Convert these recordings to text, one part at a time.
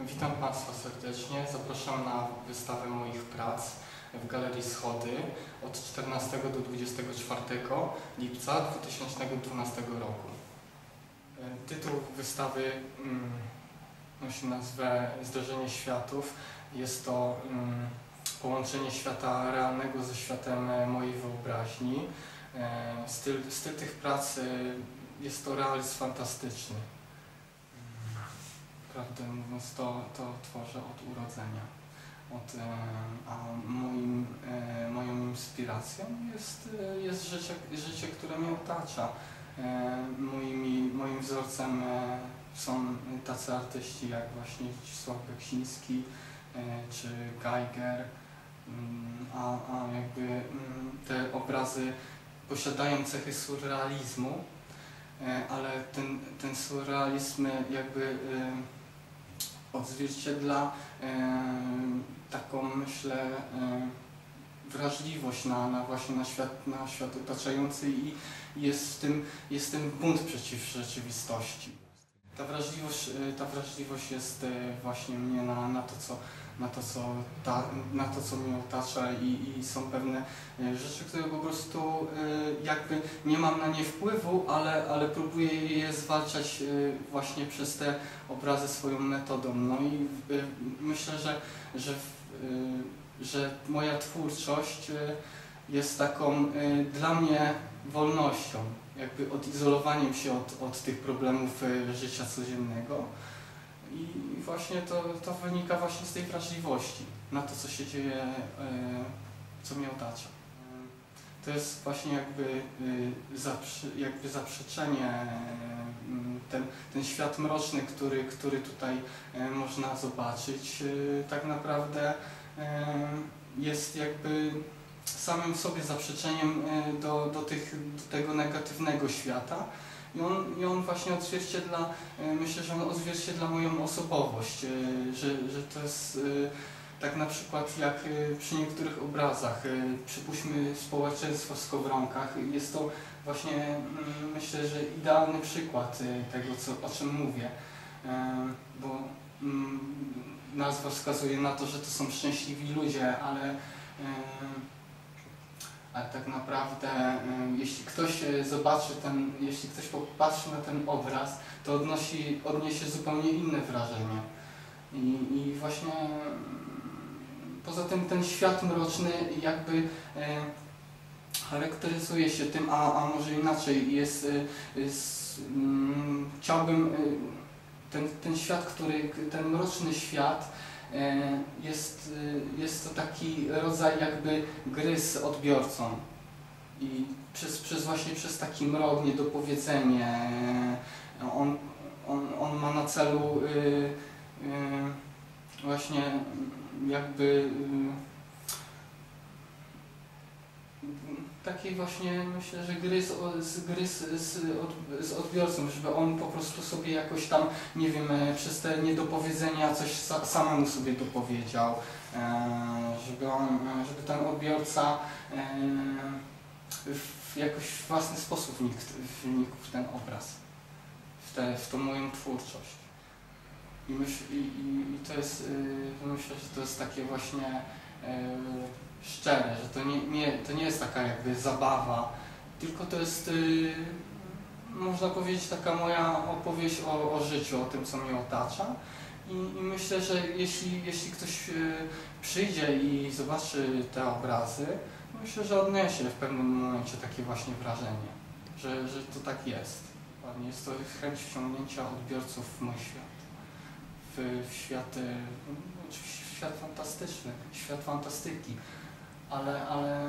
Witam Państwa serdecznie. Zapraszam na wystawę moich prac w Galerii Schody od 14 do 24 lipca 2012 roku. Tytuł wystawy mm, nosi nazwę Zderzenie światów. Jest to mm, połączenie świata realnego ze światem mojej wyobraźni. E, Styl, styl tych prac e, jest to realizm fantastyczny. Prawdę mówiąc, to, to tworzę od urodzenia. Od, e, a moim, e, moją inspiracją jest, e, jest życie, życie, które mnie otacza. Moimi, moim wzorcem są tacy artyści jak właśnie Zdzisław Beksiński czy Geiger, Mm, a, a jakby mm, te obrazy posiadają cechy surrealizmu, ale ten, ten surrealizm jakby odzwierciedla e, taką, myślę, e, wrażliwość na, na właśnie na świat, na świat otaczający i jest w tym, jest w tym bunt przeciw rzeczywistości. Ta wrażliwość, e, ta wrażliwość jest e, właśnie mnie na, na to, co, na to, co, ta, na to, co mnie otacza i, i są pewne e, rzeczy, które po prostu jakby nie mam na nie wpływu, ale, ale próbuję je zwalczać właśnie przez te obrazy swoją metodą. No i myślę, że, że, że moja twórczość jest taką dla mnie wolnością, jakby odizolowaniem się od, od tych problemów e, życia codziennego. I właśnie to, to wynika właśnie z tej wrażliwości na to, co się dzieje, e, co mnie otacza. To jest właśnie jakby, e, jakby zaprzeczenie, ten, ten świat mroczny, który, który tutaj można zobaczyć, tak naprawdę jest jakby samym sobie zaprzeczeniem e, do, do, tych, do tego negatywnego świata. I on, I on właśnie odzwierciedla, e, myślę, że on odzwierciedla moją osobowość, e, że, że to jest tak na przykład jak przy niektórych obrazach, przypuśćmy społeczeństwo w Skowronkach, jest to właśnie myślę, że idealny przykład tego, co, o czym mówię, bo mm, nazwa wskazuje na to, że to są szczęśliwi ludzie, ale ale tak naprawdę, jeśli ktoś e, zobaczy ten, jeśli ktoś popatrzy na ten obraz, to odnosi, odniesie zupełnie inne wrażenie. I, i właśnie poza tym ten świat mroczny jakby charakteryzuje się tym, a, a może inaczej, jest, e, jest mm, chciałbym e, ten, ten świat, który, ten mroczny świat jest, e, jest to taki rodzaj jakby gry z odbiorcą. I przez, przez właśnie przez taki mrok, niedopowiedzenie e, on, on, on ma na celu właśnie jakby takiej właśnie myślę, że gry z, z, gry z, z, od, z odbiorcą, żeby on po prostu sobie jakoś tam, nie wiem, e, przez te niedopowiedzenia coś sa, samemu sobie dopowiedział, e, żeby, on, e, żeby ten odbiorca w jakoś własny sposób wnikł, w ten obraz, w, te, w tą moją twórczość. I, myśl, i, i, to jest, y, myślę, że to jest takie właśnie szczere, że to nie, nie, to nie jest taka jakby zabawa, tylko to jest, y, można powiedzieć, taka moja opowieść o, o życiu, o tym, co mnie otacza. I, I myślę, że jeśli, jeśli ktoś y, przyjdzie i zobaczy te obrazy, myślę, że odniesie w pewnym momencie takie właśnie wrażenie, że, że to tak jest. Jest to chęć wciągnięcia odbiorców w mój świat. W, w świat, w świat fantastyczny, świat fantastyki, ale, ale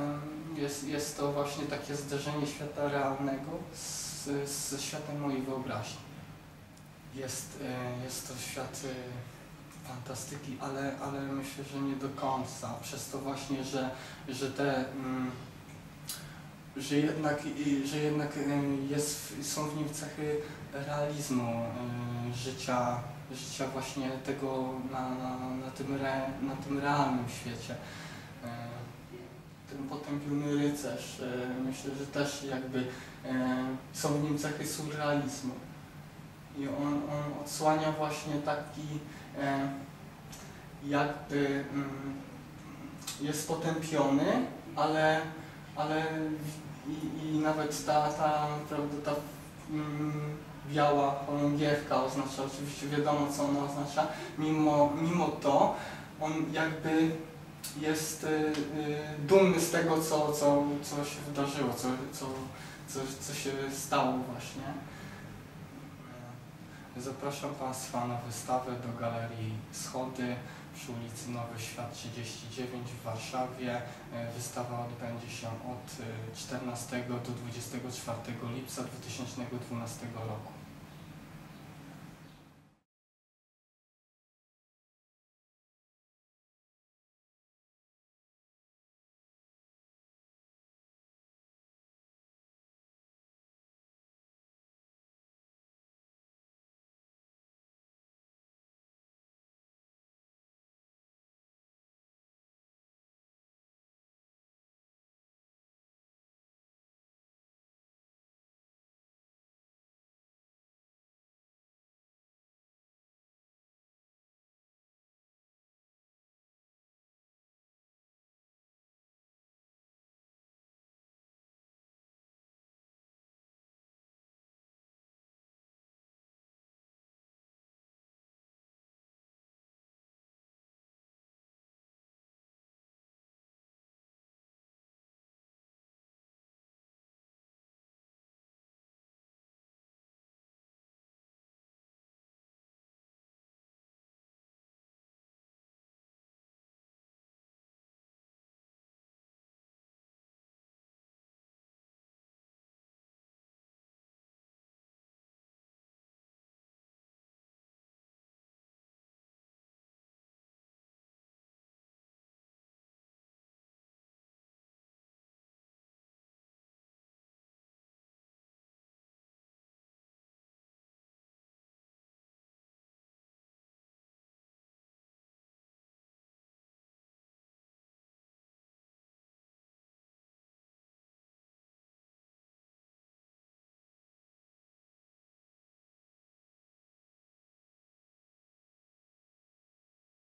jest, jest to właśnie takie zderzenie świata realnego z, ze światem mojej wyobraźni. Jest, y, jest to świat y, fantastyki, ale, ale myślę, że nie do końca. Przez to właśnie, że, że te mm, że jednak, że jednak y, jest, są w nim cechy realizmu życia, życia właśnie tego na, na, na, tym, re, na tym realnym świecie. Ten potępiony rycerz, y, myślę, że też jakby y, są w nim cechy surrealizmu. i on, on odsłania właśnie taki e, jakby mm, jest potępiony, ale, ale i, i nawet ta, ta, prawda, ta mm, biała chorągiewka oznacza, oczywiście wiadomo co ona oznacza, mimo, mimo to on jakby jest y, y, dumny z tego, co, co, co się wydarzyło, co, co, co, co się stało właśnie. E, Zapraszam Państwa na wystawę do Galerii Schody przy ulicy Nowy Świat 39 w Warszawie. E, Wystawa odbędzie się od e, 14 do 24 lipca 2012 roku.